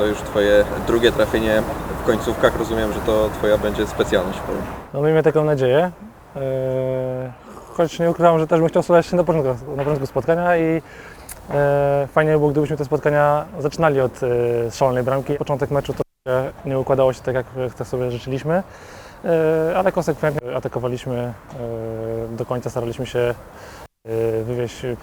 to już Twoje drugie trafienie w końcówkach. Rozumiem, że to Twoja będzie specjalność. No miejmy taką nadzieję. Eee, Choć nie ukrywam, że też bym chciał słuchać się na początku, na początku spotkania i eee, fajnie by było, gdybyśmy te spotkania zaczynali od e, szalonej bramki. Początek meczu to nie układało się tak, jak sobie życzyliśmy, ale konsekwentnie atakowaliśmy, do końca staraliśmy się wywieźć e,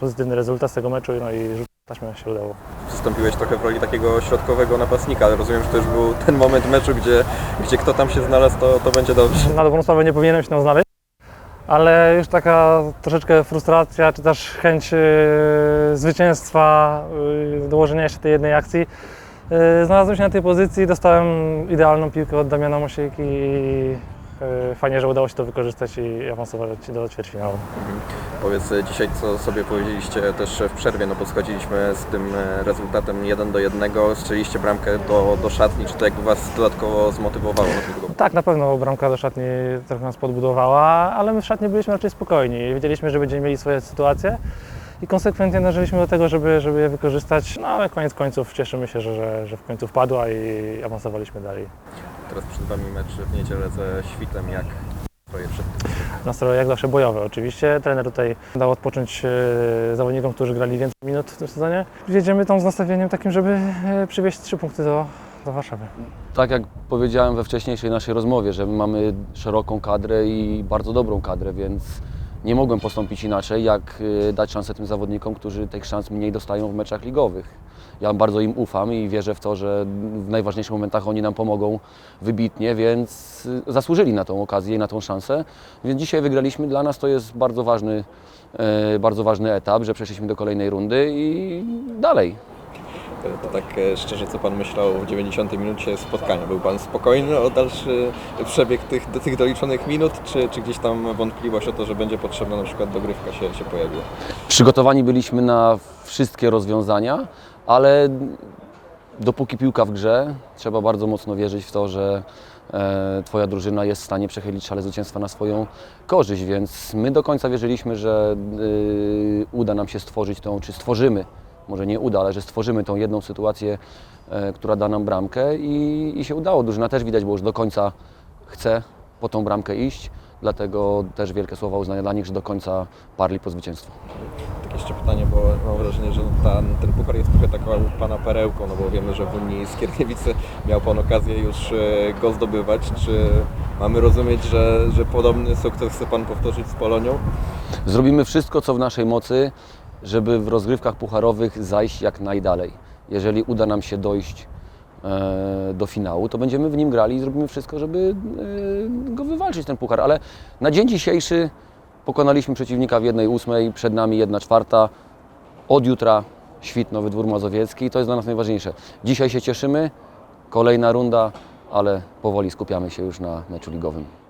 pozytywny rezultat z tego meczu no i rzut taśmy się udało. Przystąpiłeś trochę w roli takiego środkowego napastnika, ale rozumiem, że to już był ten moment meczu, gdzie, gdzie kto tam się znalazł, to, to będzie dobrze. Na dobrą sprawę nie powinienem się tam znaleźć, ale już taka troszeczkę frustracja, czy też chęć e, zwycięstwa, e, dołożenia jeszcze tej jednej akcji. E, znalazłem się na tej pozycji, dostałem idealną piłkę od Damiana Mosiejki i fajnie, że udało się to wykorzystać i awansować do ćwierćfinału. Powiedz e, dzisiaj, co sobie powiedzieliście też w przerwie, no podchodziliśmy z tym e, rezultatem 1 do 1, strzeliście bramkę do, do szatni, czy to jakby Was dodatkowo zmotywowało do? Tak, na pewno bramka do szatni trochę nas podbudowała, ale my w szatni byliśmy raczej spokojni. Wiedzieliśmy, że będziemy mieli swoje sytuacje i konsekwentnie dążyliśmy do tego, żeby, żeby je wykorzystać. No ale koniec końców cieszymy się, że, że, że w końcu wpadła i awansowaliśmy dalej. Teraz przed Wami mecz w niedzielę ze Świtem, jak Twoje przed? Nastroje jak zawsze bojowe oczywiście. Trener tutaj dał odpocząć e, zawodnikom, którzy grali więcej minut w tym sezonie. Jedziemy tam z nastawieniem takim, żeby e, przywieźć trzy punkty do, do Warszawy. Tak jak powiedziałem we wcześniejszej naszej rozmowie, że my mamy szeroką kadrę i bardzo dobrą kadrę, więc nie mogłem postąpić inaczej, jak y, dać szansę tym zawodnikom, którzy tych szans mniej dostają w meczach ligowych. Ja bardzo im ufam i wierzę w to, że w najważniejszych momentach oni nam pomogą wybitnie, więc y, zasłużyli na tą okazję i na tą szansę. Więc dzisiaj wygraliśmy. Dla nas to jest bardzo ważny, y, bardzo ważny etap, że przeszliśmy do kolejnej rundy i dalej. To, tak e, szczerze, co Pan myślał w 90 minucie spotkania? Był Pan spokojny o dalszy przebieg tych, do tych doliczonych minut, czy, czy gdzieś tam wątpliwość o to, że będzie potrzebna na przykład dogrywka się, się pojawiła? Przygotowani byliśmy na wszystkie rozwiązania, ale dopóki piłka w grze, trzeba bardzo mocno wierzyć w to, że e, Twoja drużyna jest w stanie przechylić szale zwycięstwa na swoją korzyść, więc my do końca wierzyliśmy, że y, uda nam się stworzyć tą, czy stworzymy, może nie uda, ale że stworzymy tą jedną sytuację, e, która da nam bramkę i, i się udało. Drużyna też widać, bo już do końca chce po tą bramkę iść, dlatego też wielkie słowa uznania dla nich, że do końca parli po zwycięstwo. Tak jeszcze pytanie, bo mam wrażenie, że ten, ten puchar jest trochę taką Pana perełką, no bo wiemy, że w Unii Skierniewicy miał Pan okazję już e, go zdobywać. Czy mamy rozumieć, że, że podobny sukces chce Pan powtórzyć z Polonią? Zrobimy wszystko, co w naszej mocy, żeby w rozgrywkach pucharowych zajść jak najdalej. Jeżeli uda nam się dojść e, do finału, to będziemy w nim grali i zrobimy wszystko, żeby e, go wywalczyć, ten puchar. Ale na dzień dzisiejszy pokonaliśmy przeciwnika w jednej ósmej, przed nami jedna czwarta. Od jutra Świt, Nowy Dwór Mazowiecki i to jest dla nas najważniejsze. Dzisiaj się cieszymy, kolejna runda, ale powoli skupiamy się już na meczu ligowym.